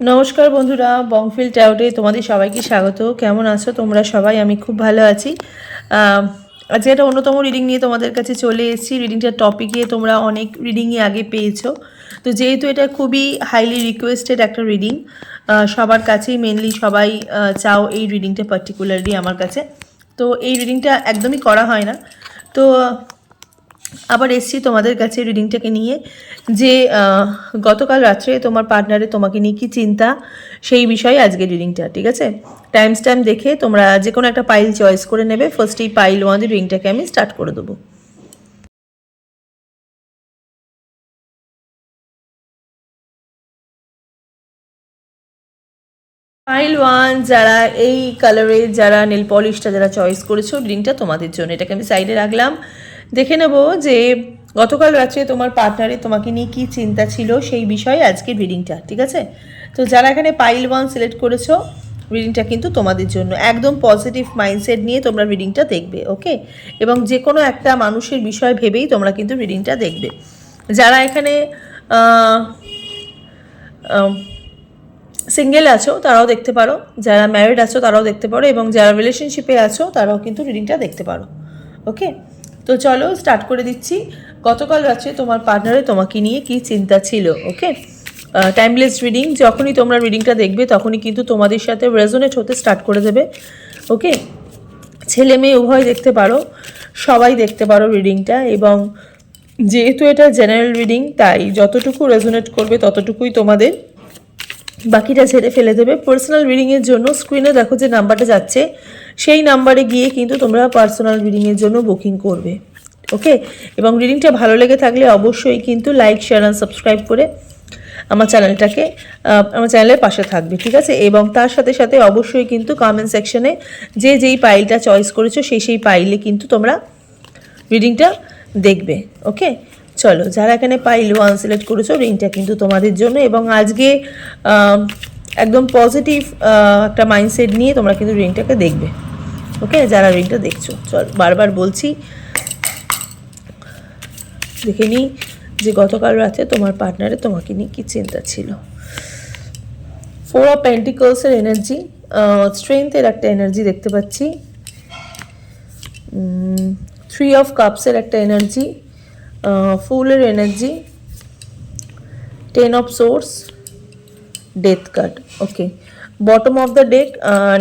নমস্কার বন্ধুরা বংফিল টাউটে তোমাদের সবাইকে স্বাগত। কেমন আছো তোমরা সবাই? আমি খুব ভালো আছি। আজকে একটা অন্যতম রিডিং নিয়ে তোমাদের কাছে চলে এসেছি। রিডিংটার টপিকে তোমরা অনেক রিডিংই আগে পেয়েছ। তো যেহেতু এটা খুবই হাইলি রিকোয়েস্টেড একটা রিডিং সবার কাছেই মেনলি সবাই চাও এই রিডিংটা পার্টিকুলারলি আমার কাছে। তো এই রিডিংটা একদমই করা হয় না। তো আবার এসছি তোমাদের কাছে রিডিংটাকে নিয়ে যে গতকাল রাত্রে তোমার পার্টনারে তোমাকে নিয়ে কী চিন্তা, সেই বিষয়ে আজকে রিডিংটা ঠিক আছে? টাইম স্ট্যাম্প দেখে তোমরা যে কোনো একটা পাইল চয়েস করে নেবে ফার্স্ট এই পাইল ওয়ান রিডিংটাকে আমি স্টার্ট করে দেবো। ফাইল ওয়ান যারা এই কালারের যারা নেল পলিশটা যারা চয়েস করেছ রিংটা তোমাদের জন্য। এটাকে আমি সাইডে রাখলাম। দেখে নেব যে গতকাল রাত্রে তোমার পার্টনারে তোমাকে নিয়ে কী চিন্তা ছিল সেই বিষয়ে আজকের রিডিংটা ঠিক আছে? তো যারা এখানে পাইল ওয়ান সিলেক্ট করেছ রিডিংটা কিন্তু তোমাদের জন্য একদম পজিটিভ মাইন্ডসেট নিয়ে তোমরা রিডিংটা দেখবে ওকে এবং যে কোনো একটা মানুষের বিষয় ভেবেই তোমরা কিন্তু রিডিংটা দেখবে। যারা এখানে সিঙ্গেল আছো, তারাও দেখতে পারো। যারা ম্যারিড আছো, তারাও দেখতে পারো। এবং যারা রিলেশনশিপে আছো, তারাও কিন্তু রিডিংটা দেখতে পারো ওকে তো চলো স্টার্ট করে দিচ্ছি। গতকাল রাত্রে তোমার পার্টনারে তোমাকে নিয়ে কি চিন্তা ছিল ওকে টাইমলেস রিডিং যখনই তোমরা রিডিংটা দেখবে তখনই কিন্তু তোমাদের সাথে রেজোনেট হতে স্টার্ট করে দেবে ওকে ছেলে মেয়ে উভয় দেখতে পারো, সবাই দেখতে পারো রিডিংটা এবং যেহেতু এটা জেনারেল রিডিং তাই যতটুকু রেজোনেট করবে ততটুকুই তোমাদের বাকিটা ছেড়ে ফেলে দেবে। পার্সোনাল রিডিংয়ের জন্য স্ক্রিনে দেখো যে নাম্বারটা যাচ্ছে। সেই নাম্বারে গিয়ে কিন্তু তোমরা পার্সোনাল রিডিংয়ের জন্য বুকিং করবে। ওকে এবং রিডিংটা ভালো লেগে থাকলে অবশ্যই কিন্তু লাইক শেয়ার অ্যান্ড সাবস্ক্রাইব করে আমার চ্যানেলটাকে আমার চ্যানেলের পাশে থাকবে। ঠিক আছে? এবং তার সাথে সাথে অবশ্যই কিন্তু কমেন্ট সেকশনে যে যেই পাইলটা চয়েস করেছ, সেই সেই পাইলে কিন্তু তোমরা রিডিংটা দেখবে। ওকে চলো, যারা এখানে পাইল ওয়ান সিলেক্ট করেছ রিংটা কিন্তু তোমাদের জন্য এবং আজকে একদম পজিটিভ একটা মাইন্ডসেট নিয়ে তোমরা কিন্তু রিংটাকে দেখবে। ওকে যারা রিংটা দেখছ, চল, বারবার বলছি। দেখে নিই যে গতকাল রাতে তোমার পার্টনারে তোমাকে নিয়ে কী চিন্তা ছিল। ফোর অফ পেন্টিকলসের এনার্জি স্ট্রেংথের একটা এনার্জি দেখতে পাচ্ছি। থ্রি অফ কাপসের একটা এনার্জি ফুলের energy ten of swords death card okay bottom of the deck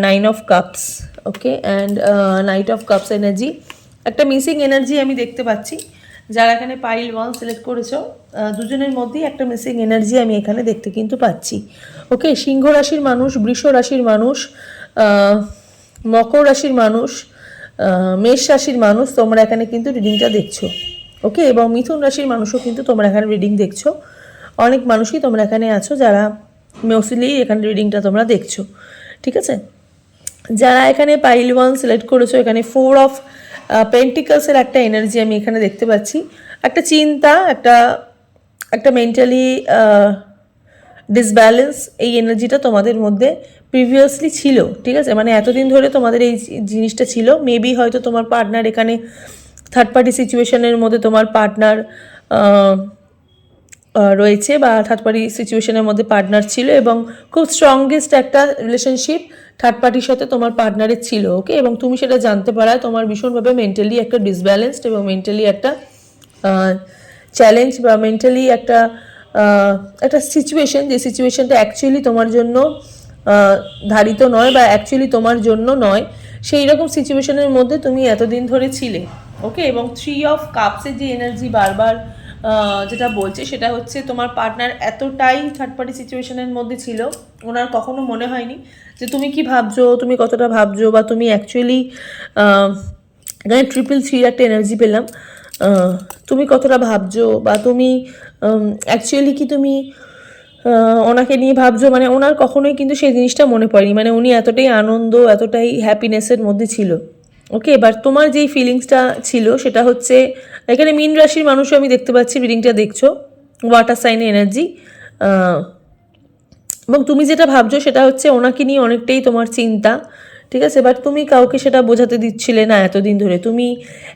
nine of cups okay and knight of cups energy একটা মিসিং এনার্জি আমি দেখতে পাচ্ছি। যারা এখানে পাইল ওয়ান সিলেক্ট করেছ দুজনের মধ্যেই একটা মিসিং এনার্জি আমি এখানে দেখতে কিন্তু পাচ্ছি। ওকে সিংহ রাশির মানুষ, বৃষ রাশির মানুষ মকর রাশির মানুষ মেষ রাশির মানুষ, তোমরা এখানে কিন্তু রিডিংটা দেখছ। ওকে এবং মিথুন রাশির মানুষও কিন্তু তোমরা এখানে রিডিং দেখছ। অনেক মানুষই তোমরা এখানে আছো যারা মোস্টলি এখানে রিডিংটা তোমরা দেখছ। ঠিক আছে? যারা এখানে পাইল ওয়ান সিলেক্ট করেছ, এখানে ফোর অফ পেন্টিকালসের একটা এনার্জি আমি এখানে দেখতে পাচ্ছি। একটা চিন্তা, একটা একটা মেন্টালি ডিসব্যালেন্স এই এনার্জিটা তোমাদের মধ্যে প্রিভিয়াসলি ছিল। ঠিক আছে? মানে এতদিন ধরে তোমাদের এই জিনিসটা ছিল। মেবি হয়তো তোমার পার্টনার এখানে থার্ড পার্টি সিচুয়েশনের মধ্যে তোমার পার্টনার রয়েছে বা থার্ড পার্টি সিচুয়েশনের মধ্যে পার্টনার ছিল এবং খুব স্ট্রংগেস্ট একটা রিলেশনশিপ থার্ড পার্টির সাথে তোমার পার্টনারের ছিল ওকে এবং তুমি সেটা জানতে পারায় তোমার ভীষণভাবে মেন্টালি একটা ডিসব্যালেন্সড এবং মেন্টালি একটা চ্যালেঞ্জ বা মেন্টালি একটা একটা সিচুয়েশন যে সিচুয়েশনটা অ্যাকচুয়ালি তোমার জন্য ধারিত নয় বা অ্যাকচুয়ালি তোমার জন্য নয়। সেই রকম সিচুয়েশনের মধ্যে তুমি এতদিন ধরে ছিলে। ওকে এবং থ্রি অফ কাপসের যে এনার্জি বারবার যেটা বলছে, সেটা হচ্ছে তোমার পার্টনার এতটাই থার্ড পার্টি সিচুয়েশনের মধ্যে ছিল, ওনার কখনো মনে হয়নি যে তুমি কি ভাবছ, তুমি কতটা ভাবছ, বা তুমি অ্যাকচুয়ালি এখানে ট্রিপল থ্রির একটা এনার্জি পেলাম তুমি কতটা ভাবছ, বা তুমি অ্যাকচুয়ালি কি তুমি ওনাকে নিয়ে ভাবছ মানে ওনার কখনোই কিন্তু সেই জিনিসটা মনে পড়েনি মানে উনি এতটাই আনন্দ, এতটাই হ্যাপিনেসের মধ্যে ছিল। ওকে এবার তোমার যেই ফিলিংসটা ছিল, সেটা হচ্ছে, এখানে মীন রাশির মানুষও আমি দেখতে পাচ্ছি রিডিংটা দেখছ ওয়াটার সাইন এনার্জি এবং তুমি যেটা ভাবছ, সেটা হচ্ছে ওনাকে নিয়ে অনেকটাই তোমার চিন্তা, ঠিক আছে? বাট তুমি কাউকে সেটা বোঝাতে দিচ্ছিলে না এতদিন ধরে। তুমি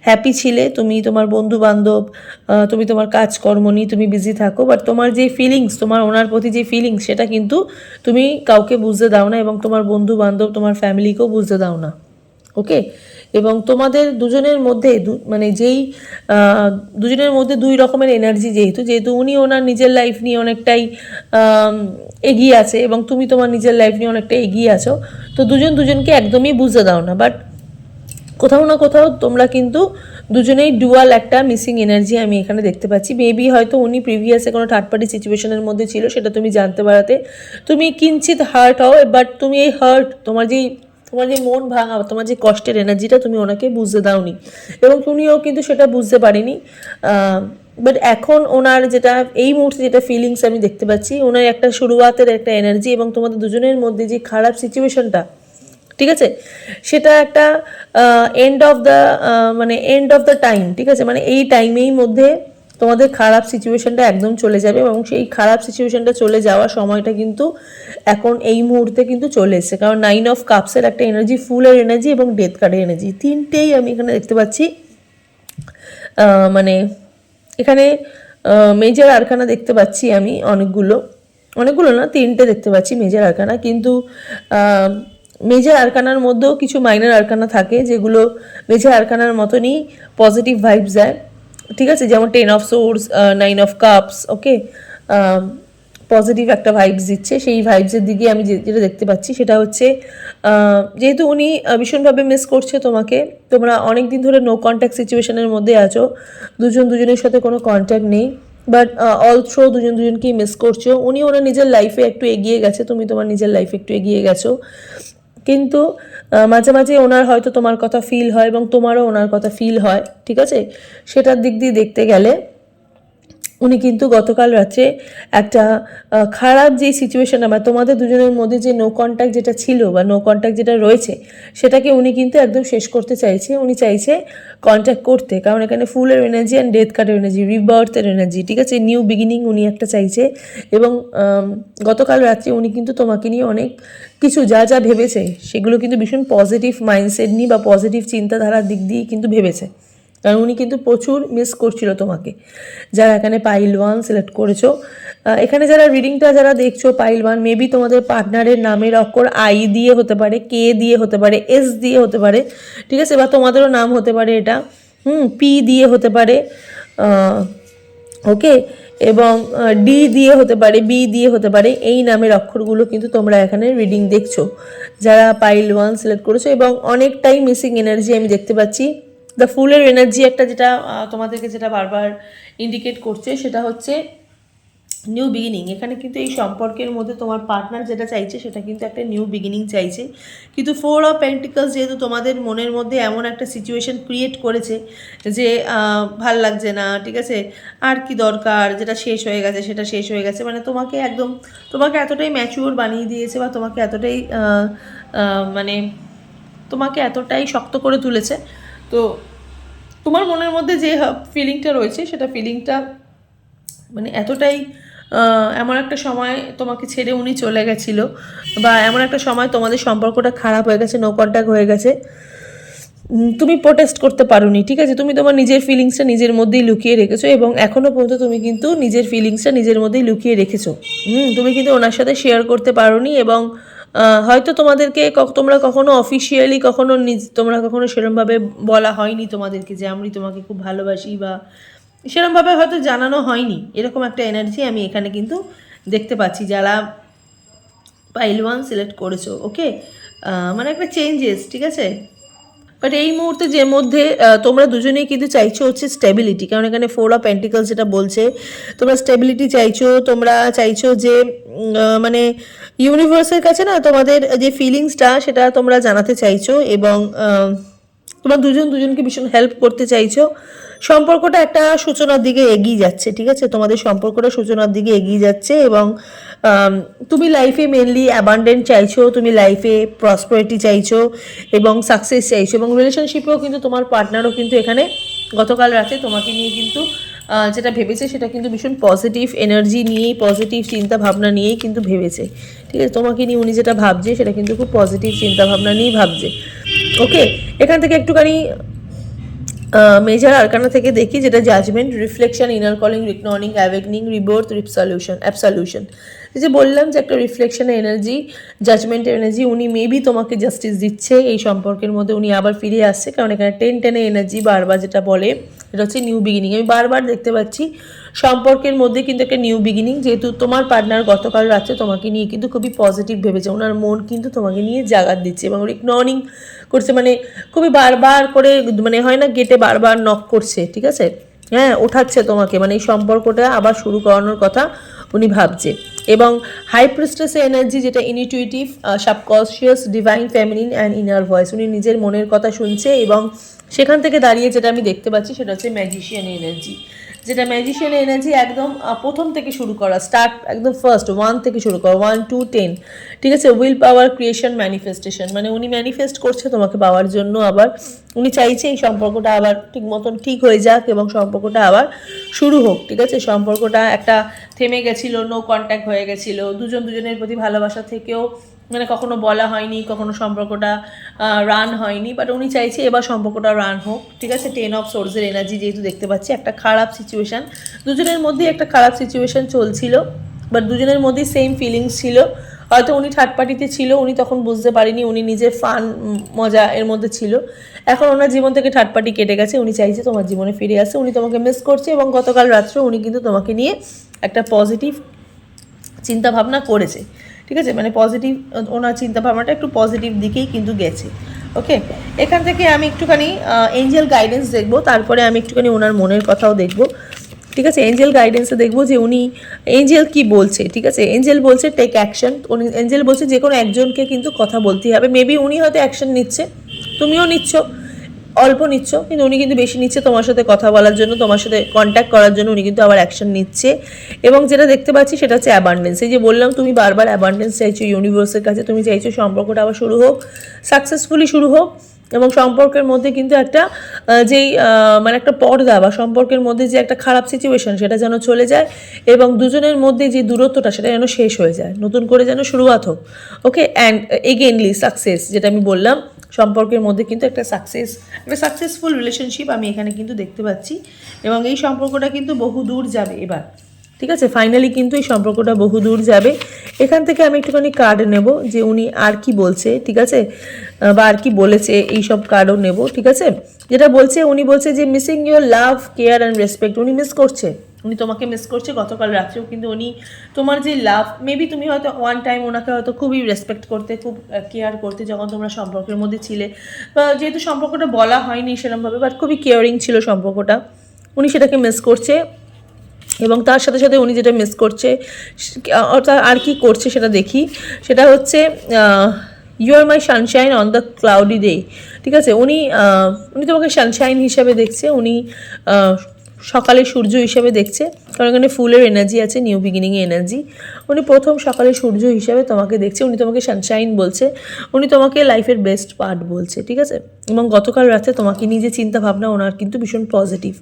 হ্যাপি ছিলে, তুমি তোমার বন্ধু বান্ধব তুমি তোমার কাজকর্ম নিয়ে তুমি বিজি থাকো বাট তোমার যে ফিলিংস তোমার ওনার প্রতি যে ফিলিংস সেটা কিন্তু তুমি কাউকে বুঝতে দাও না এবং তোমার বন্ধু বান্ধব তোমার ফ্যামিলিকেও বুঝতে দাও না। ওকে এবং তোমাদের দুজনের মধ্যে মানে যেই দুজনের মধ্যে দুই রকমের এনার্জি যেহেতু যেহেতু উনি ওনার নিজের লাইফ নিয়ে অনেকটাই এগিয়ে আছে এবং তুমি তোমার নিজের লাইফ নিয়ে অনেকটা এগিয়ে আছো, তো দুজন দুজনকে একদমই বুঝতে দাও না। বাট কোথাও না কোথাও তোমরা কিন্তু দুজনেই ডুয়াল একটা মিসিং এনার্জি আমি এখানে দেখতে পাচ্ছি। মেবি হয়তো উনি প্রিভিয়াসে কোনো থার্ড পার্টি সিচুয়েশনের মধ্যে ছিল, সেটা তুমি জানতে পারাতে। তুমি কিঞ্চিত হার্ট হও বাট তুমি এই হার্ট তোমার যেই তোমার যে মন ভাঙা, তোমার যে কষ্টের এনার্জিটা তুমি ওনাকে বুঝতে দাওনি। এবং তুমিও কিন্তু সেটা বুঝতে পারিনি। বাট এখন ওনার যেটা, এই মুহূর্তে যেটা ফিলিংস আমি দেখতে পাচ্ছি, ওনার একটা শুরুয়াতের একটা এনার্জি এবং তোমাদের দুজনের মধ্যে যে খারাপ সিচুয়েশনটা ঠিক আছে? সেটা একটা এন্ড অফ দ্য মানে এন্ড অফ দ্য টাইম ঠিক আছে? মানে এই টাইমেই মধ্যে তোমাদের খারাপ সিচুয়েশনটা একদম চলে যাবে এবং সেই খারাপ সিচুয়েশনটা চলে যাওয়ার সময়টা কিন্তু এখন এই মুহূর্তে কিন্তু চলে এসেছে। কারণ নাইন অফ কাপসের একটা এনার্জি ফুলের এনার্জি এবং ডেথ কার্ডের এনার্জি তিনটেই আমি এখানে দেখতে পাচ্ছি। মানে এখানে মেজর আরখানা দেখতে পাচ্ছি আমি অনেকগুলো। অনেকগুলো না, তিনটে দেখতে পাচ্ছি মেজর আরখানা। কিন্তু মেজর আরকানার মধ্যেও কিছু মাইনার আরকানা থাকে যেগুলো মেজর আরকানার মতনই পজিটিভ ভাইবস দেয়। ঠিক আছে? যেমন ten of swords nine of cups okay positive একটা ভাইবস দিচ্ছে। সেই ভাইবসের দিকে আমি যেটা দেখতে পাচ্ছি সেটা হচ্ছে যেহেতু উনি ভীষণভাবে মিস করছে তোমাকে, তোমরা অনেক দিন ধরে নো কন্ট্যাক্ট সিচুয়েশনের মধ্যে আছো। দুজন দুজনের সাথে কোনো কন্ট্যাক্ট নেই। বাট অল থ্রো দুজন দুজনকেই মিস করছ। উনি ওনার নিজের লাইফে একটু এগিয়ে গেছে, তুমি তোমার নিজের লাইফে একটু এগিয়ে গেছো। কিন্তু মাঝে মাঝে ওনার হয়তো তোমার কথা ফিল হয় এবং তোমারও ওনার কথা ফিল হয়, ঠিক আছে? সেটার দিক দিয়ে দেখতে গেলে উনি কিন্তু গতকাল রাত্রে একটা খারাপ যে সিচুয়েশন আমার, তোমাদের দুজনের মধ্যে যে নো কন্ট্যাক্ট যেটা ছিল বা নো কন্ট্যাক্ট যেটা রয়েছে, সেটাকে উনি কিন্তু একদম শেষ করতে চাইছে। উনি চাইছে কন্ট্যাক্ট করতে। কারণ এখানে ফুলের এনার্জি অ্যান্ড ডেথ কার্ডের এনার্জি রিবার্থের এনার্জি ঠিক আছে? নিউ বিগিনিং উনি একটা চাইছে। এবং গতকাল রাত্রে উনি কিন্তু তোমাকে নিয়ে অনেক কিছু যা যা ভেবেছে, সেগুলো কিন্তু ভীষণ পজিটিভ মাইন্ডসেট নিয়ে বা পজিটিভ চিন্তাধারার দিক দিয়ে কিন্তু ভেবেছে। কারণ উনি কিন্তু প্রচুর মিস করছিল তোমাকে। যারা এখানে পাইল ওয়ান সিলেক্ট করেছ এখানে যারা রিডিংটা যারা দেখছ পাইল ওয়ান মেবি তোমাদের পার্টনারের নামের অক্ষর আই দিয়ে হতে পারে কে দিয়ে হতে পারে এস দিয়ে হতে পারে, ঠিক আছে? বা তোমাদেরও নাম হতে পারে এটা, হুম পি দিয়ে হতে পারে ওকে এবং ডি দিয়ে হতে পারে বি দিয়ে হতে পারে, এই নামের অক্ষরগুলো কিন্তু তোমরা এখানে রিডিং দেখছ। যারা পাইল ওয়ান সিলেক্ট করেছ এবং অনেকটাই মিসিং এনার্জি আমি দেখতে পাচ্ছি দ্য ফুলের এনার্জি একটা যেটা তোমাদেরকে যেটা বারবার ইন্ডিকেট করছে, সেটা হচ্ছে নিউ বিগিনিং এখানে কিন্তু এই সম্পর্কের মধ্যে তোমার পার্টনার যেটা চাইছে, সেটা কিন্তু একটা নিউ বিগিনিং চাইছে। কিন্তু ফোর অফ পেন্টিকলস যেহেতু তোমাদের মনের মধ্যে এমন একটা সিচুয়েশন ক্রিয়েট করেছে যে ভালো লাগছে না, ঠিক আছে? আর কি দরকার? যেটা শেষ হয়ে গেছে, সেটা শেষ হয়ে গেছে। মানে তোমাকে একদম, তোমাকে এতটাই ম্যাচিওর বানিয়ে দিয়েছে বা তোমাকে এতটাই মানে তোমাকে এতটাই শক্ত করে তুলেছে তো তোমার মনের মধ্যে যে ফিলিংটা রয়েছে, সেটা ফিলিংটা মানে এতটাই এমন একটা সময় তোমাকে ছেড়ে উনি চলে গেছিল বা এমন একটা সময় তোমাদের সম্পর্কটা খারাপ হয়ে গেছে নো কন্ট্যাক্ট হয়ে গেছে তুমি প্রোটেস্ট করতে পারোনি, ঠিক আছে? তুমি তোমার নিজের ফিলিংসটা নিজের মধ্যেই লুকিয়ে রেখেছো এবং এখনও পর্যন্ত তুমি কিন্তু নিজের ফিলিংসটা নিজের মধ্যেই লুকিয়ে রেখেছো। হুম, তুমি কিন্তু ওনার সাথে শেয়ার করতে পারোনি এবং হয়তো তোমাদেরকে তোমরা কখনো অফিসিয়ালি কখনো নিজ তোমরা কখনো সেরমভাবে বলা হয়নি তোমাদেরকে যে আমি তোমাকে খুব ভালোবাসি বা সেরমভাবে হয়তো জানানো হয়নি। এরকম একটা এনার্জি আমি এখানে কিন্তু দেখতে পাচ্ছি যারা পাইল ওয়ান সিলেক্ট করেছ ওকে মানে একটা চেঞ্জেস ঠিক আছে? বাট এই মুহূর্তে যে মধ্যে তোমরা দুজনেই কিন্তু চাইছো হচ্ছে স্টেবিলিটি কারণ এখানে ফোর অফ পেন্টিকলস যেটা বলছে, তোমরা স্টেবিলিটি চাইছো, তোমরা চাইছো যে মানে ইউনিভার্সের কাছে না তোমাদের যে ফিলিংসটা সেটা তোমরা জানাতে চাইছো এবং তোমরা দুজন দুজনকে ভীষণ হেল্প করতে চাইছো। সম্পর্কটা একটা সূচনার দিকে এগিয়ে যাচ্ছে, ঠিক আছে? তোমাদের সম্পর্কটা সূচনার দিকে এগিয়ে যাচ্ছে এবং তুমি লাইফে মেনলি অ্যাবান্ডেন্ট চাইছো, তুমি লাইফে প্রসপারিটি চাইছো এবং সাকসেস চাইছো এবং রিলেশনশিপেও কিন্তু তোমার পার্টনারও কিন্তু এখানে গতকাল রাতে তোমাকে নিয়ে কিন্তু যেটা ভেবেছে সেটা কিন্তু ভীষণ পজিটিভ এনার্জি নিয়েই পজিটিভ চিন্তা ভাবনা নিয়েই কিন্তু ভেবেছে। ঠিক আছে, তোমাকে নিয়ে উনি যেটা ভাবছে সেটা কিন্তু খুব পজিটিভ চিন্তা ভাবনা নিয়েই ভাবছে। ওকে এখান থেকে একটুখানি মেজার আরকানা থেকে দেখি যেটা judgement reflection inner calling reckoning awakening rebirth resolution absolution যে বললাম যে একটা রিফ্লেকশনের এনার্জি জাজমেন্টের এনার্জি উনি মেবি তোমাকে জাস্টিস দিচ্ছে, এই সম্পর্কের মধ্যে উনি আবার ফিরে আসছে। কারণ এখানে টেন টেনে এনার্জি বারবার যেটা বলে, এটা হচ্ছে নিউ বিগিনিং আমি বারবার দেখতে পাচ্ছি সম্পর্কের মধ্যে কিন্তু একটা নিউ বিগিনিং যেহেতু তোমার পার্টনার গতকাল রাত্রে তোমাকে নিয়ে কিন্তু খুবই পজিটিভ ভেবেছে। ওনার মন কিন্তু তোমাকে নিয়ে জাগাত দিচ্ছে এবং ইগনরিং করছে মানে খুবই বারবার করে মানে হয় না গেটে বারবার নক করছে, ঠিক আছে? হ্যাঁ ওঠাচ্ছে তোমাকে মানে এই সম্পর্কটা আবার শুরু করানোর কথা উনি ভাবছে। এবং হাই প্রিস্টেসে এনার্জি যেটা intuitive subconscious divine feminine and inner voice উনি নিজের মনের কথা শুনছে এবং সেখান থেকে দাঁড়িয়ে যেটা আমি দেখতে পাচ্ছি সেটা হচ্ছে ম্যাজিশিয়ান এনার্জি যেটা ম্যাজিশিয়ান এনার্জি একদম প্রথম থেকে শুরু করা স্টার্ট একদম ফার্স্ট ওয়ান থেকে শুরু করা ওয়ান টু টেন ঠিক আছে? উইল পাওয়ার ক্রিয়েশন ম্যানিফেস্টেশন মানে উনি ম্যানিফেস্ট করছে তোমাকে পাওয়ার জন্য আবার, উনি চাইছে এই সম্পর্কটা আবার ঠিক মতন ঠিক হয়ে যাক এবং সম্পর্কটা আবার শুরু হোক, ঠিক আছে? সম্পর্কটা একটা থেমে গেছিল নো কন্ট্যাক্ট হয়ে গেছিল, দুজন দুজনের প্রতি ভালোবাসা থেকেও মানে কখনো বলা হয়নি, কখনো সম্পর্কটা রান হয়নি বাট উনি চাইছে এবার সম্পর্কটা রান হোক। ঠিক আছে টেন অফ সোর্সের এনার্জি যেহেতু দেখতে পাচ্ছি, একটা খারাপ সিচুয়েশান দুজনের মধ্যেই একটা খারাপ সিচুয়েশান চলছিল বাট দুজনের মধ্যেই সেম ফিলিংস ছিল। হয়তো উনি থার্ড পার্টিতে ছিল, উনি তখন বুঝতে পারেনি, উনি নিজের ফান মজা এর মধ্যে ছিল। এখন ওনার জীবন থেকে থার্ড পার্টি কেটে গেছে, উনি চাইছে তোমার জীবনে ফিরে আসে। উনি তোমাকে মিস করছে এবং গতকাল রাত্রে উনি কিন্তু তোমাকে নিয়ে একটা পজিটিভ চিন্তা ভাবনা করেছে। ঠিক আছে? মানে পজিটিভ ওনার চিন্তা ভাবনাটা একটু পজিটিভ দিকেই কিন্তু গেছে। ওকে এখান থেকে আমি একটুখানি এঞ্জেল গাইডেন্স দেখব, তারপরে আমি একটুখানি ওনার মনের কথাও দেখব। ঠিক আছে? এঞ্জেল গাইডেন্সে দেখব যে উনি এঞ্জেল কি বলছে? ঠিক আছে? এঞ্জেল বলছে টেক অ্যাকশন উনি এঞ্জেল বলছে, যে কোনো একজনকে কিন্তু কথা বলতেই হবে। মেবি উনি হয়তো অ্যাকশন নিচ্ছে, তুমিও নিচ্ছ। অল্প নিচ্ছ, কিন্তু উনি কিন্তু বেশি নিচ্ছে তোমার সাথে কথা বলার জন্য, তোমার সাথে কন্ট্যাক্ট করার জন্য উনি কিন্তু আবার অ্যাকশন নিচ্ছে। এবং যেটা দেখতে পাচ্ছি সেটা হচ্ছে অ্যাবান্ডেন্স এই যে বললাম, তুমি বারবার অ্যাবান্ডেন্স চাইছো ইউনিভার্সের কাছে, তুমি চাইছো সম্পর্কটা আবার শুরু হোক সাকসেসফুলি শুরু হোক, এবং সম্পর্কের মধ্যে কিন্তু একটা যেই মানে একটা পর্দা বা সম্পর্কের মধ্যে যে একটা খারাপ সিচুয়েশন সেটা যেন চলে যায়, এবং দুজনের মধ্যে যে দূরত্বটা, সেটা যেন শেষ হয়ে যায়। নতুন করে যেন শুরুয়াত হোক। ওকে অ্যান্ড এগেনলি সাকসেস যেটা আমি বললাম সম্পর্কের মধ্যে কিন্তু একটা সাকসেস একটা সাকসেসফুল রিলেশনশিপ আমি এখানে কিন্তু দেখতে পাচ্ছি। এবং এই সম্পর্কটা কিন্তু বহু দূর যাবে এবার। ঠিক আছে? ফাইনালি কিন্তু এই সম্পর্কটা বহু দূর যাবে। এখান থেকে আমি একটুখানি কার্ড নেব যে উনি আর কি বলছে, ঠিক আছে? বা আর কি বলেছে, এই সব কার্ডও নেব, ঠিক আছে? যেটা বলছে, উনি বলছে যে missing your love care and respect উনি মিস করছে। উনি তোমাকে মিস করছে, গতকাল রাত্রেও কিন্তু উনি তোমার যে লাভ মেবি তুমি হয়তো ওয়ান টাইম ওনাকে হয়তো খুবই রেসপেক্ট করতে, খুব কেয়ার করতে যখন তোমরা সম্পর্কের মধ্যে ছিলে। বা যেহেতু সম্পর্কটা বলা হয়নি সেরকমভাবে বাট খুবই কেয়ারিং ছিল সম্পর্কটা, উনি সেটাকে মিস করছে। এবং তার সাথে সাথে উনি যেটা মিস করছে অর্থাৎ আর কি করছে সেটা দেখি। সেটা হচ্ছে you are my sunshine on the cloudy day ঠিক আছে? উনি উনি তোমাকে সানশাইন হিসাবে দেখছে, উনি সকালে সূর্য হিসাবে দেখছে, কারণ এখানে ফুলের এনার্জি আছে নিউ বিগিনিং এনার্জি উনি প্রথম সকালে সূর্য হিসাবে তোমাকে দেখছে, উনি তোমাকে সানশাইন বলছে, উনি তোমাকে লাইফের বেস্ট পার্ট বলছে, ঠিক আছে? এবং গতকাল রাতে তোমাকে যে চিন্তা ভাবনা ওনার কিন্তু ভীষণ পজিটিভ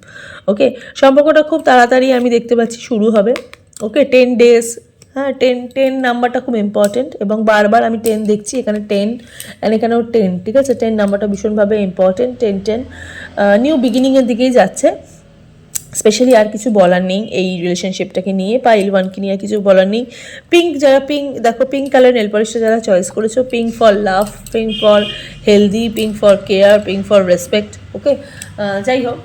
ওকে সম্পর্কটা খুব তাড়াতাড়ি আমি দেখতে পাচ্ছি শুরু হবে ওকে টেন ডেজ হ্যাঁ টেন টেন নাম্বারটা খুব ইম্পর্টেন্ট এবং বারবার আমি টেন দেখছি, এখানে টেন অ্যান্ড এখানেও টেন ঠিক আছে? টেন নাম্বারটা ভীষণভাবে ইম্পর্টেন্ট টেন টেন নিউ বিগিনিংয়ের দিকেই যাচ্ছে। স্পেশালি আর কিছু বলার নেই এই রিলেশনশিপটাকে নিয়ে পাইল ওয়ানকে নিয়ে আর কিছু বলার নেই। পিঙ্ক যারা পিঙ্ক দেখো পিঙ্ক কালার নেল পলিশটা যারা চয়েস করেছ pink for love pink for healthy pink for care pink for respect okay যাই হোক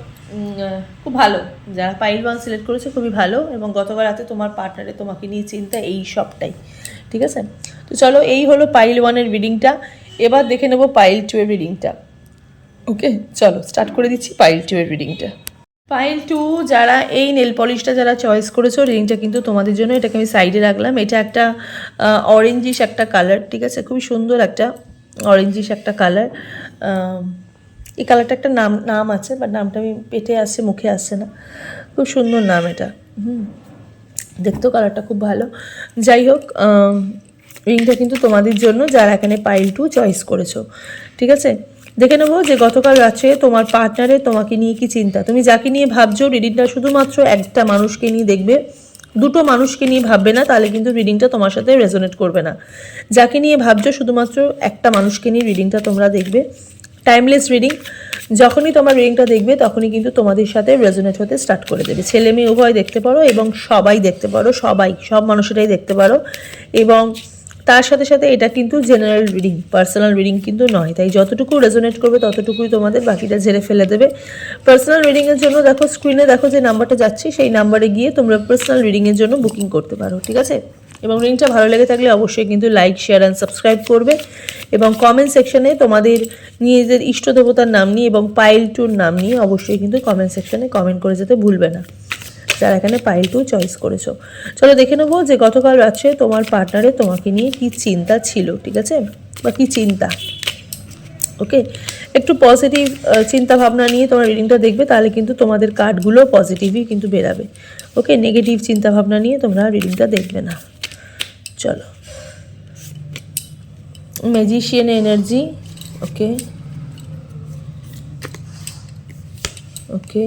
খুব ভালো। যারা পাইল ওয়ান সিলেক্ট করেছে, খুবই ভালো এবং গতকাল রাতে তোমার পার্টনারে তোমাকে নিয়ে চিন্তা এই সবটাই, ঠিক আছে? তো চলো, এই হলো পাইল ওয়ানের রিডিংটা এবার দেখে নেব পাইল টু এর রিডিংটা ওকে চলো স্টার্ট করে দিচ্ছি পাইল টু এর রিডিংটা পাইল টু যারা এই নেল পলিশটা যারা চয়েস করেছ রিংটা কিন্তু তোমাদের জন্য, এটাকে আমি সাইডে রাখলাম। এটা একটা অরেঞ্জিশ একটা কালার ঠিক আছে? খুবই সুন্দর একটা অরেঞ্জিশ একটা কালার এই কালারটা একটা নাম নাম আছে বাট নামটা আমি পেটে আসছে, মুখে আসছে না। খুব সুন্দর নাম এটা। হুম। দেখতেও কালারটা খুব ভালো। যাই হোক রিংটা কিন্তু তোমাদের জন্য, যারা এখানে পাইল টু চয়েস করেছ, ঠিক আছে? দেখে নেব যে গতকাল রাত্রে তোমার পার্টনারে তোমাকে নিয়ে কি চিন্তা। তুমি যাকে নিয়ে ভাবছ রিডিংটা শুধুমাত্র একটা মানুষকে নিয়ে দেখবে, দুটো মানুষকে নিয়ে ভাববে না, তাহলে কিন্তু রিডিংটা তোমার সাথে রেজোনেট করবে না। যাকে নিয়ে ভাবছ শুধুমাত্র একটা মানুষকে নিয়ে রিডিংটা তোমরা দেখবে। টাইমলেস রিডিং যখনই তোমার রিডিংটা দেখবে, তখনই কিন্তু তোমাদের সাথে রেজোনেট হতে স্টার্ট করে দেবে। ছেলে মেয়ে উভয় দেখতে পারো এবং সবাই দেখতে পারো, সবাই, সব মানুষেরাই দেখতে পারো এবং তার সাথে সাথে এটা কিন্তু জেনারেল রিডিং পার্সোনাল রিডিং কিন্তু নয়। তাই যতটুকু রেজোনেট করবে, ততটুকুই তোমাদের বাকিটা ঝেড়ে ফেলে দেবে। পার্সোনাল রিডিংয়ের জন্য দেখো স্ক্রিনে দেখো যে নাম্বারটা যাচ্ছে, সেই নাম্বারে গিয়ে তোমরা পার্সোনাল রিডিংয়ের জন্য বুকিং করতে পারো, ঠিক আছে? এবং রিংটা ভালো লেগে থাকলে অবশ্যই কিন্তু লাইক শেয়ার অ্যান্ড সাবস্ক্রাইব করবে। এবং কমেন্ট সেকশনে তোমাদের নিজেদের ইষ্ট দেবতার নাম নিয়ে এবং পাইল টুর নাম নিয়ে অবশ্যই কিন্তু কমেন্ট সেকশনে কমেন্ট করে যেতে ভুলবে না। যারা এখানে পাইল টু চয়েস করেছ। চলো দেখে নেব যে গতকাল রাত্রে তোমার পার্টনারে তোমাকে নিয়ে কি চিন্তা ছিল, ঠিক আছে? বা কি চিন্তা? ওকে? একটু পজিটিভ চিন্তা ভাবনা নিয়ে তোমার রিডিংটা দেখবে, তাহলে কিন্তু তোমাদের কার্ডগুলো পজিটিভই কিন্তু বেরাবে। ওকে? নেগেটিভ চিন্তা ভাবনা নিয়ে তোমরা রিডিংটা দেখবে না। চলো। Magician energy okay? Okay?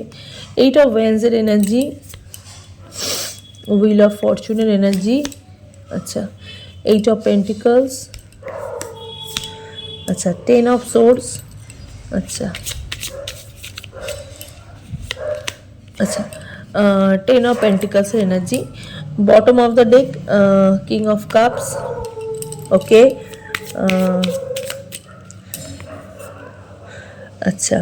Eight ওয়েন্সের energy wheel of ফরচুনের এনার্জি আচ্ছা এইট অফ পেন্টিকলস আচ্ছা টেন অফ সোর্স আচ্ছা আচ্ছা ten of পেন্টিকলসের energy bottom of the deck king of cups okay আচ্ছা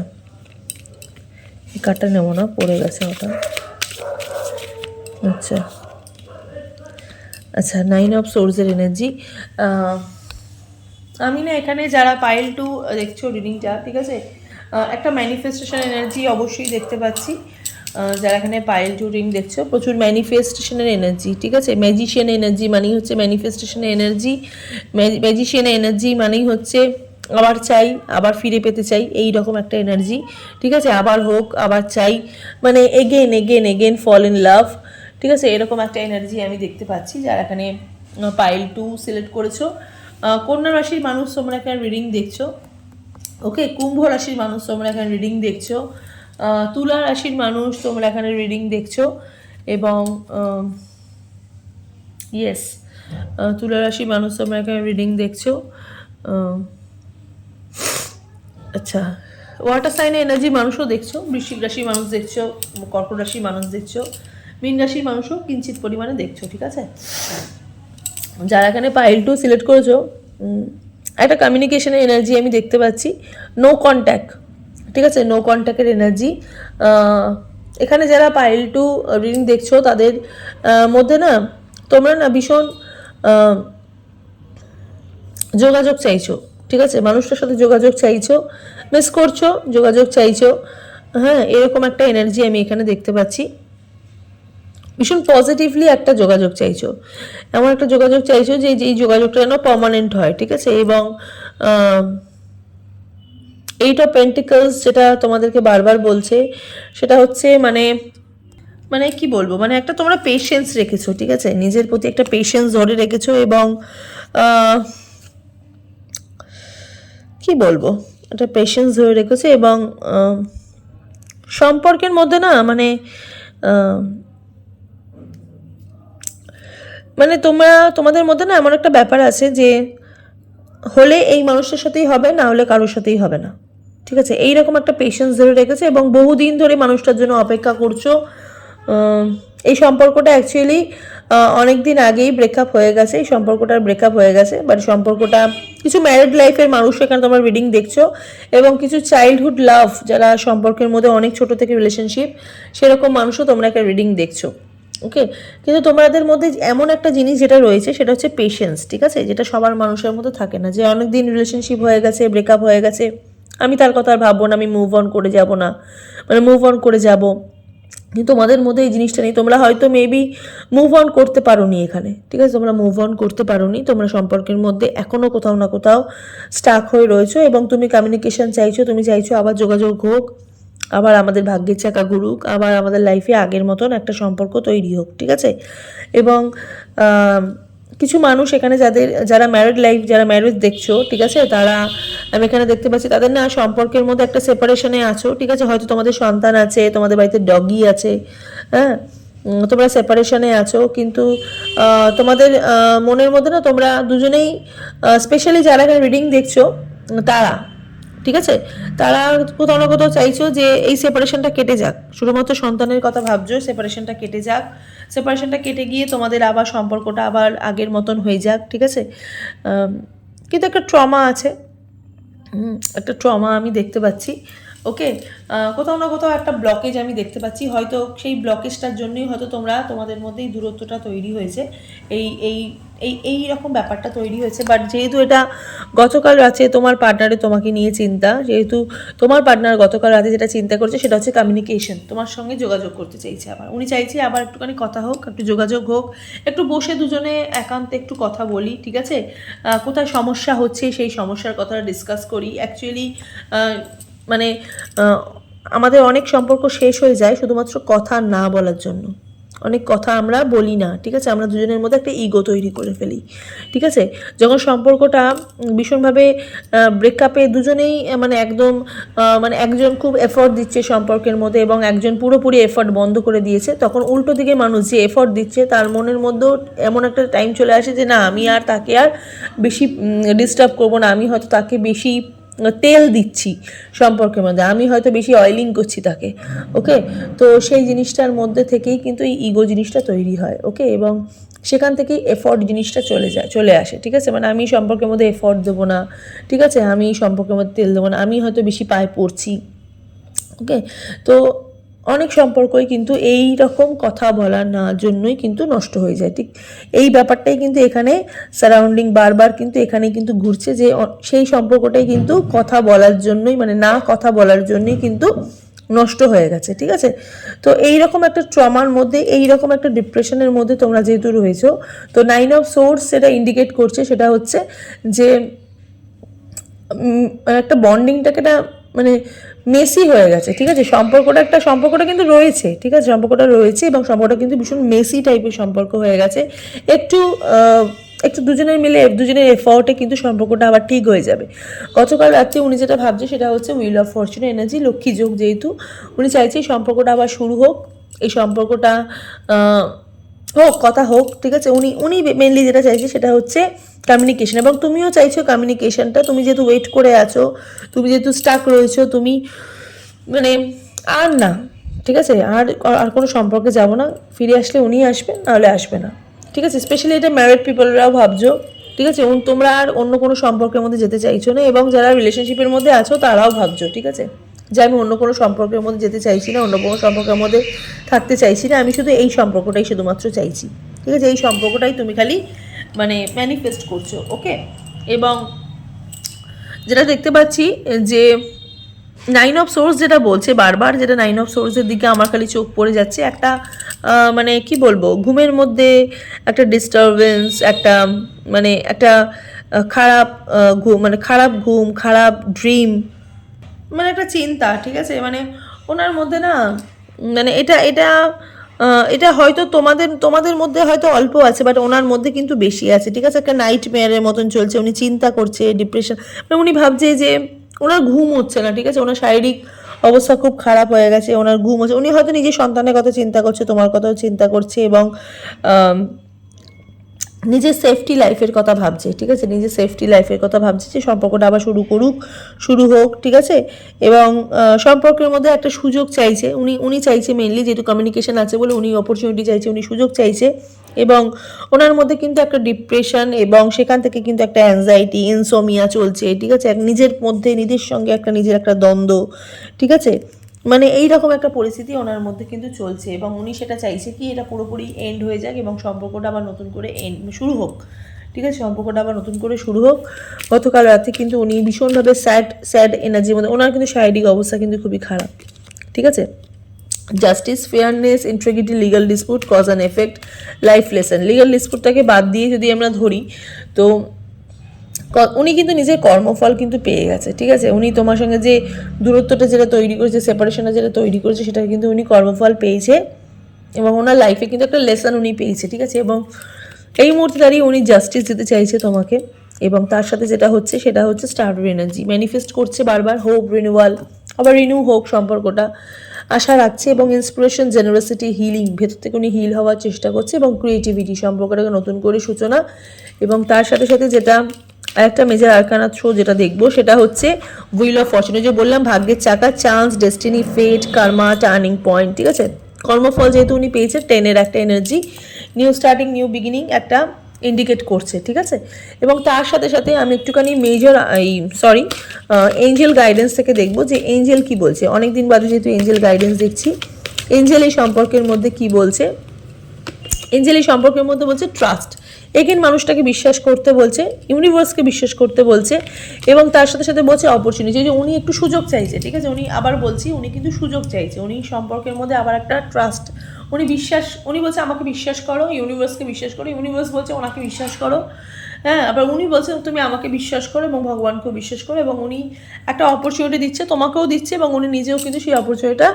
কার্ডটা নেব না, পড়ে গেছে ওটা। আচ্ছা। আচ্ছা নাইন অফ সোর্সের এনার্জি আমি না এখানে যারা পাইল টু দেখছ রিডিংটা ঠিক আছে? একটা ম্যানিফেস্টেশন এনার্জি অবশ্যই দেখতে পাচ্ছি। যারা এখানে পাইল টু রিং দেখছ, প্রচুর ম্যানিফেস্টেশনের এনার্জি ঠিক আছে? ম্যাজিশিয়ান এনার্জি মানেই হচ্ছে ম্যানিফেস্টেশনের এনার্জি ম্যাজিশিয়ান এনার্জি মানেই হচ্ছে আবার চাই, আবার ফিরে পেতে চাই, এই রকম একটা এনার্জি ঠিক আছে? আবার হোক, আবার চাই। মানে again again again fall in love ঠিক আছে, এরকম একটা এনার্জি আমি দেখতে পাচ্ছি, যারা এখানে পাইল টু সিলেক্ট করেছ। কন্যা রাশির মানুষ তোমরা এখানে রিডিং দেখছ। ওকে কুম্ভ রাশির মানুষ তোমরা এখানে রিডিং দেখছ। তুলা রাশির মানুষ তোমরা এখানে রিডিং দেখছ। এবং ইয়েস তুলা রাশির মানুষ তোমরা এখানে রিডিং দেখছ। আচ্ছা ওয়াটার সাইনে এনার্জি মানুষও দেখছ, বৃশ্চিক রাশির মানুষ দেখছ, কর্কট রাশির মানুষ দেখছ। মীন রাশির মানুষও কিঞ্চিত পরিমাণে দেখছ, ঠিক আছে? যারা এখানে পাইল টু সিলেক্ট করেছ একটা কমিউনিকেশনের এনার্জি আমি দেখতে পাচ্ছি। নো কন্ট্যাক্ট ঠিক আছে? নো কন্ট্যাক্টের এনার্জি এখানে যারা পাইল টু রিডিং দেখছ, তাদের মধ্যে না, তোমরা না ভীষণ যোগাযোগ চাইছো, ঠিক আছে? মানুষটার সাথে যোগাযোগ চাইছো মিস করছ, যোগাযোগ চাইছো। হ্যাঁ এরকম একটা এনার্জি আমি এখানে দেখতে পাচ্ছি। ভীষণ পজিটিভলি একটা যোগাযোগ চাইছো। এমন একটা যোগাযোগ চাইছো যে এই যোগাযোগটা যেন পার্মানেন্ট হয়, ঠিক আছে? এবং এইট অফ পেন্টিকলস যেটা তোমাদেরকে বারবার বলছে, সেটা হচ্ছে মানে মানে কি বলব? মানে একটা তোমরা পেশেন্স রেখেছো, ঠিক আছে? নিজের প্রতি একটা পেশেন্স ধরে রেখেছো এবং কি বলব? একটা পেশেন্স ধরে রেখেছো এবং সম্পর্কের মধ্যে না মানে মানে তোমরা, তোমাদের মধ্যে না এমন একটা ব্যাপার আছে যে হলে এই মানুষটার সাথেই হবে, না হলে কারোর সাথেই হবে না। ঠিক আছে? এইরকম একটা পেশেন্স ধরে রেখেছে এবং বহুদিন ধরে মানুষটার জন্য অপেক্ষা করছ। এই সম্পর্কটা অ্যাকচুয়ালি অনেক দিন আগেই ব্রেকআপ হয়ে গেছে। এই সম্পর্কটার ব্রেকআপ হয়ে গেছে বাট সম্পর্কটা কিছু ম্যারিড লাইফের মানুষ এখানে তোমার রিডিং দেখছ এবং কিছু চাইল্ডহুড লাভ যারা সম্পর্কের মধ্যে অনেক ছোট থেকে রিলেশনশিপ সেরকম মানুষও তোমরা একটা রিডিং দেখছ। ওকে কিন্তু তোমাদের মধ্যে এমন একটা জিনিস যেটা রয়েছে, সেটা হচ্ছে পেশেন্স ঠিক আছে? যেটা সবার মানুষের মধ্যে থাকে না যে অনেক দিন রিলেশনশিপ হয়ে গেছে ব্রেকআপ হয়ে গেছে, আমি তার কথা আর ভাববো না, আমি মুভ অন করে যাব না মানে মুভ অন করে যাব। কিন্তু তোমাদের মধ্যে এই জিনিসটা নেই, তোমরা হয়তো মেবি মুভ অন করতে পারো নি এখানে, ঠিক আছে? তোমরা মুভ অন করতে পারোনি, তোমরা সম্পর্কের মধ্যে এখনও কোথাও না কোথাও স্টাক হয়ে রয়েছো এবং তুমি কমিউনিকেশন চাইছো, তুমি চাইছো আবার যোগাযোগ হোক আবার আমাদের ভাগ্যের চাকা ঘুরুক, আবার আমাদের লাইফে আগের মতন একটা সম্পর্ক তৈরি হোক, ঠিক আছে? এবং কিছু মানুষ এখানে যাদের, যারা ম্যারিড লাইফ যারা ম্যারেজ দেখছ, ঠিক আছে? তারা, আমি এখানে দেখতে পাচ্ছি তাদের না সম্পর্কের মধ্যে একটা সেপারেশনে আছো, ঠিক আছে? হয়তো তোমাদের সন্তান আছে, তোমাদের বাড়িতে ডগি আছে হ্যাঁ? তোমরা সেপারেশনে আছো, কিন্তু তোমাদের মনের মধ্যে না তোমরা দুজনেই স্পেশালি যারা এখানে রিডিং দেখছ, তারা ঠিক আছে? তারা কোথাও না কোথাও চাইছো যে এই সেপারেশনটা কেটে যাক। শুধুমাত্র সন্তানের কথা ভাবছ সেপারেশনটা কেটে যাক। সেপারেশনটা কেটে গিয়ে তোমাদের আবার সম্পর্কটা আবার আগের মতন হয়ে যাক, ঠিক আছে? কিন্তু একটা ট্রমা আছে। একটা ট্রমা আমি দেখতে পাচ্ছি। ওকে? কোথাও না কোথাও একটা ব্লকেজ আমি দেখতে পাচ্ছি। হয়তো সেই ব্লকেজটার জন্যই হয়তো তোমরা তোমাদের মধ্যে এই দূরত্বটা তৈরি হয়েছে। এই এই এই এই রকম ব্যাপারটা তৈরি হয়েছে। বাট যেহেতু এটা গতকাল রাতে তোমার পার্টনারে তোমাকে নিয়ে চিন্তা, যেহেতু তোমার পার্টনার গতকাল রাতে যেটা চিন্তা করছে সেটা হচ্ছে কমিউনিকেশন তোমার সঙ্গে যোগাযোগ করতে চাইছে আবার। উনি চাইছে আবার একটুখানি কথা হোক, একটু যোগাযোগ হোক, একটু বসে দুজনে একান্তে একটু কথা বলি, ঠিক আছে? কোথায় সমস্যা হচ্ছে সেই সমস্যার কথাটা ডিসকাস করি। অ্যাকচুয়ালি মানে আমাদের অনেক সম্পর্ক শেষ হয়ে যায় শুধুমাত্র কথা না বলার জন্য। অনেক কথা আমরা বলি না, ঠিক আছে? আমরা দুজনের মধ্যে একটা ইগো তৈরি করে ফেলি, ঠিক আছে? যখন সম্পর্কটা ভীষণভাবে ব্রেকআপে দুজনেই মানে একদম মানে একজন খুব এফর্ট দিচ্ছে সম্পর্কের মধ্যে এবং একজন পুরোপুরি এফর্ট বন্ধ করে দিয়েছে, তখন উল্টো দিকে মানুষ যে এফর্ট দিচ্ছে, তার মনের মধ্যেও এমন একটা টাইম চলে আসে যে, না, আমি আর তাকে আর বেশি ডিস্টার্ব করব না। আমি হয়তো তাকে বেশি তেল দিচ্ছি সম্পর্কের মধ্যে। আমি হয়তো বেশি অয়েলিং করছি তাকে ওকে তো সেই জিনিসটার মধ্যে থেকেই কিন্তু এই ইগো জিনিসটা তৈরি হয় ওকে এবং সেখান থেকেই এফর্ট জিনিসটা চলে যায়, চলে আসে, ঠিক আছে? মানে আমি সম্পর্কের মধ্যে এফর্ট দেবো না, ঠিক আছে? আমি সম্পর্কের মধ্যে তেল দেবো না, আমি হয়তো বেশি পায়ে পড়ছি ওকে তো অনেক সম্পর্কই কিন্তু এই রকম কথা বলার না জন্যই কিন্তু নষ্ট হয়ে যায়। ঠিক এই ব্যাপারটাই কিন্তু এখানে সারাউন্ডিং বারবার কিন্তু এখানে কিন্তু ঘুরছে যে সেই সম্পর্কটাই কিন্তু কথা বলার জন্যই মানে না কথা বলার জন্যই কিন্তু নষ্ট হয়ে গেছে। ঠিক আছে? তো এই রকম একটা ট্রমার মধ্যে এই রকম একটা ডিপ্রেশনের মধ্যে তোমরা যেহেতু রয়েছো তো নাইন অফ সোর্স সেটা ইন্ডিকেট করছে সেটা হচ্ছে যে উম, একটা বন্ডিংটাকে একটা মানে মেসি হয়ে গেছে, ঠিক আছে? সম্পর্কটা একটা সম্পর্কটা কিন্তু রয়েছে, ঠিক আছে? সম্পর্কটা রয়েছে এবং সম্পর্কটা কিন্তু ভীষণ মেসি টাইপের সম্পর্ক হয়ে গেছে। একটু একটু দুজনের মিলে, দুজনের এফর্টে কিন্তু সম্পর্কটা আবার ঠিক হয়ে যাবে। গতকাল রাত্রে উনি যেটা ভাবছে সেটা হচ্ছে wheel of fortune energy Lakshmi যোগ যেহেতু, উনি চাইছে এই সম্পর্কটা আবার শুরু হোক। এই সম্পর্কটা হোক, কথা হোক, ঠিক আছে? উনি উনি মেনলি যেটা চাইছে সেটা হচ্ছে কমিউনিকেশন এবং তুমিও চাইছো কমিউনিকেশনটা তুমি যেহেতু ওয়েট করে আছো, তুমি যেহেতু স্টাক রয়েছো, তুমি মানে আর না, ঠিক আছে? আর আর কোনো সম্পর্কে যাব না। ফিরে আসলে উনি আসবেন, নাহলে আসবে না। ঠিক আছে? স্পেশালি এটা ম্যারিড পিপলরাও ভাবছ। ঠিক আছে? তোমরা আর অন্য কোনো সম্পর্কের মধ্যে যেতে চাইছো না এবং যারা রিলেশনশিপের মধ্যে আছো তারাও ভাবছ, ঠিক আছে? যে আমি অন্য কোনো সম্পর্কের মধ্যে যেতে চাইছি না, অন্য কোনো সম্পর্কের মধ্যে থাকতে চাইছি না, আমি শুধু এই সম্পর্কটাই শুধুমাত্র চাইছি, ঠিক আছে? এই সম্পর্কটাই তুমি খালি মানে ম্যানিফেস্ট করছ ওকে এবং যেটা দেখতে পাচ্ছি যে নাইন অফ সোর্স যেটা বলছে বারবার, যেটা নাইন অফ সোর্সের দিকে আমার খালি চোখ পড়ে যাচ্ছে, একটা মানে কি বলব, ঘুমের মধ্যে একটা ডিস্টারবেন্স একটা মানে একটা খারাপ ঘুম মানে খারাপ ঘুম, খারাপ ড্রিম মানে একটা চিন্তা, ঠিক আছে? মানে ওনার মধ্যে না মানে এটা এটা এটা হয়তো তোমাদের তোমাদের মধ্যে হয়তো অল্প আছে বাট ওনার মধ্যে কিন্তু বেশি আছে, ঠিক আছে? একটা নাইট মেয়ারের মতন চলছে, উনি চিন্তা করছে ডিপ্রেশন মানে উনি ভাবছে যে ওনার ঘুম হচ্ছে না, ঠিক আছে? ওনার শারীরিক অবস্থা খুব খারাপ হয়ে গেছে, ওনার ঘুম হচ্ছে। উনি হয়তো নিজের সন্তানের কথা চিন্তা করছে, তোমার কথাও চিন্তা করছে এবং নিজের সেফটি লাইফের কথা ভাবছে, ঠিক আছে? নিজের সেফটি লাইফের কথা ভাবছে যে সম্পর্কটা আবার শুরু করুক, শুরু হোক, ঠিক আছে? এবং সম্পর্কের মধ্যে একটা সুযোগ চাইছে, উনি উনি চাইছে মেনলি যেহেতু কমিউনিকেশন আছে বলে উনি অপরচুনিটি চাইছে, উনি সুযোগ চাইছে এবং ওনার মধ্যে কিন্তু একটা ডিপ্রেশন এবং সেখান থেকে কিন্তু একটা অ্যাংজাইটি ইনসোমিয়া চলছে, ঠিক আছে? এক নিজের মধ্যে, নিজের সঙ্গে একটা নিজের একটা দ্বন্দ্ব, ঠিক আছে? মানে এই রকম একটা পরিস্থিতি ওনার মধ্যে কিন্তু চলছে এবং উনি সেটা চাইছে কি এটা পুরোপুরি এন্ড হয়ে যাক এবং সম্পর্কটা আবার নতুন করে এন্ড শুরু হোক, ঠিক আছে? সম্পর্কটা আবার নতুন করে শুরু হোক। গতকাল রাতে কিন্তু উনি ভীষণভাবে স্যাড স্যাড এনার্জির মধ্যে, ওনার কিন্তু শারীরিক অবস্থা কিন্তু খুবই খারাপ, ঠিক আছে? Justice fairness integrity legal dispute cause and effect life lesson legal ডিসপুটটাকে বাদ দিয়ে যদি আমরা ধরি, তো উনি কিন্তু নিজের কর্মফল কিন্তু পেয়ে গেছে, ঠিক আছে? উনি তোমার সঙ্গে যে দূরত্বটা যেটা তৈরি করেছে সেপারেশনটা যেটা তৈরি করেছে সেটা কিন্তু উনি কর্মফল পেয়েছে এবং ওনার লাইফে কিন্তু একটা লেসন উনি পেয়েছে, ঠিক আছে? এবং এই মুহূর্তে দাঁড়িয়ে উনি জাস্টিস দিতে চাইছে তোমাকে এবং তার সাথে যেটা হচ্ছে, সেটা হচ্ছে স্টার্টার এনার্জি ম্যানিফেস্ট করছে বারবার হোপ রিনিউয়াল আবার রিনিউ হোক সম্পর্কটা। আশা রাখছে এবং ইন্সপিরেশন জেনারসিটি হিলিং ভেতর থেকে উনি হিল হওয়ার চেষ্টা করছে এবং ক্রিয়েটিভিটি সম্পর্কটাকে নতুন করে সূচনা এবং তার সাথে সাথে যেটা আরেকটা মেজর আরকানা থ্রো যেটা দেখব, সেটা হচ্ছে হুইল অফ ফরচুন যে বললাম, ভাগ্যের চাকা chance destiny fate karma turning point ঠিক আছে? কর্মফল যেহেতু উনি পেয়েছে টেনের একটা energy new starting new beginning একটা ইন্ডিকেট করছে, ঠিক আছে? এবং তার সাথে সাথে আমি একটুখানি মেজর এই সরি এঞ্জেল গাইডেন্স থেকে দেখব যে এঞ্জেল কি বলছে। অনেক দিন বাদে যেহেতু এঞ্জেল গাইডেন্স দেখছি এঞ্জেল এই সম্পর্কের মধ্যে কি বলছে? এঞ্জেল এই সম্পর্কের মধ্যে বলছে ট্রাস্ট এগেন মানুষটাকে বিশ্বাস করতে বলছে ইউনিভার্সকে বিশ্বাস করতে বলছে, এবং তার সাথে সাথে বলছে অপরচুনিটি যে উনি একটু সুযোগ চাইছে, ঠিক আছে? উনি আবার বলছি, উনি কিন্তু সুযোগ চাইছে। উনি সম্পর্কের মধ্যে আবার একটা ট্রাস্ট উনি বিশ্বাস, উনি বলছে, আমাকে বিশ্বাস করো, ইউনিভার্সকে বিশ্বাস করো। ইউনিভার্স বলছে, ওনাকে বিশ্বাস করো। হ্যাঁ আবার উনি বলছেন তুমি আমাকে বিশ্বাস করো এবং ভগবানকেও বিশ্বাস করো। এবং উনি একটা অপরচুনিটি দিচ্ছে, তোমাকেও দিচ্ছে এবং উনি নিজেও কিন্তু সেই অপরচুনিটিটা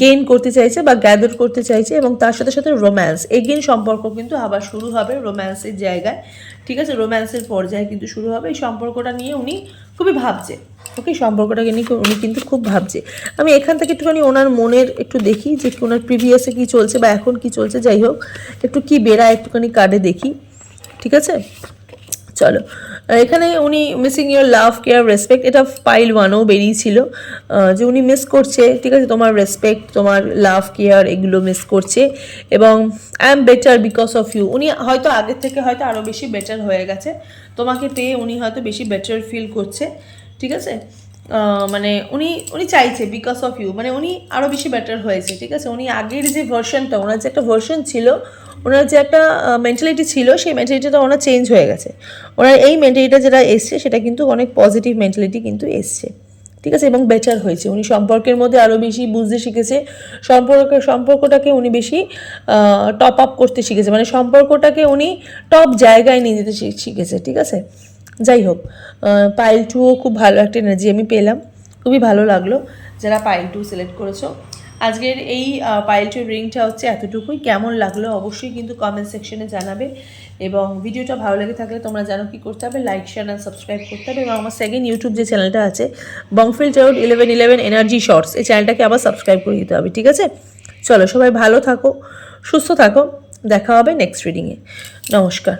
গেইন করতে চাইছে বা গ্যাদার করতে চাইছে এবং তার সাথে সাথে রোম্যান্স এগেন সম্পর্ক কিন্তু আবার শুরু হবে রোম্যান্সের জায়গায়। ঠিক আছে? রোম্যান্সের পর্যায়ে কিন্তু শুরু হবে। এই সম্পর্কটা নিয়ে উনি খুবই ভাবছে। ওকে সম্পর্কটাকে নিয়ে উনি কিন্তু খুব ভাবছে। আমি এখান থেকে একটুখানি ওনার মনের একটু দেখি যে ওনার প্রিভিয়াসে কী চলছে বা এখন কি চলছে, যাই হোক, একটু কি বেড়ায় একটুখানি কার্ডে দেখি, ঠিক আছে? চলো। এখানে উনি missing your love care respect এটা পাইল ওয়ানও বেরিয়েছিল যে উনি মিস করছে, ঠিক আছে, তোমার রেসপেক্ট তোমার লাভ কেয়ার এগুলো মিস করছে এবং I am better because of you উনি হয়তো আগের থেকে হয়তো আরও বেশি বেটার হয়ে গেছে। তোমাকে পেয়ে উনি হয়তো বেশি বেটার ফিল করছে। ঠিক আছে? মানে উনি উনি চাইছে বিকজ অফ ইউ মানে উনি আরও বেশি বেটার হয়েছে, ঠিক আছে? উনি আগের যে ভার্সনটা ওনার যে একটা ভার্সন ছিল, ওনার যে একটা মেন্টালিটি ছিল, সেই মেন্টালিটিটা ওনার চেঞ্জ হয়ে গেছে। ওনার এই মেন্টালিটিটা যেটা এসছে, সেটা কিন্তু অনেক পজিটিভ মেন্টালিটি কিন্তু এসছে, ঠিক আছে? এবং বেটার হয়েছে। উনি সম্পর্কের মধ্যে আরও বেশি বুঝতে শিখেছে, সম্পর্ক, সম্পর্কটাকে উনি বেশি টপ আপ করতে শিখেছে। মানে সম্পর্কটাকে উনি টপ জায়গায় নিয়ে যেতে শিখেছে, ঠিক আছে? যাই হোক পাইল টুও খুব ভালো একটা এনার্জি আমি পেলাম। খুবই ভালো লাগল যারা পাইল টু সিলেক্ট করেছ। আজকের এই পাইল টু রিংটা হচ্ছে এতটুকুই। কেমন লাগল অবশ্যই কিন্তু কমেন্ট সেকশনে জানাবে। এবং ভিডিওটা ভালো লেগে থাকলে তোমরা জানো কি করতে হবে। লাইক শেয়ার অ্যান্ড সাবস্ক্রাইব করতে হবে। এবং আমার সেকেন্ড ইউটিউব যে চ্যানেলটা আছে বংফিল টাউড ইলেভেন ইলেভেন এনার্জি শর্টস এই চ্যানেলটাকে আবার সাবস্ক্রাইব করে দিতে হবে, ঠিক আছে? চলো, সবাই ভালো থাকো, সুস্থ থাকো। দেখা হবে নেক্সট রিডিংয়ে নমস্কার।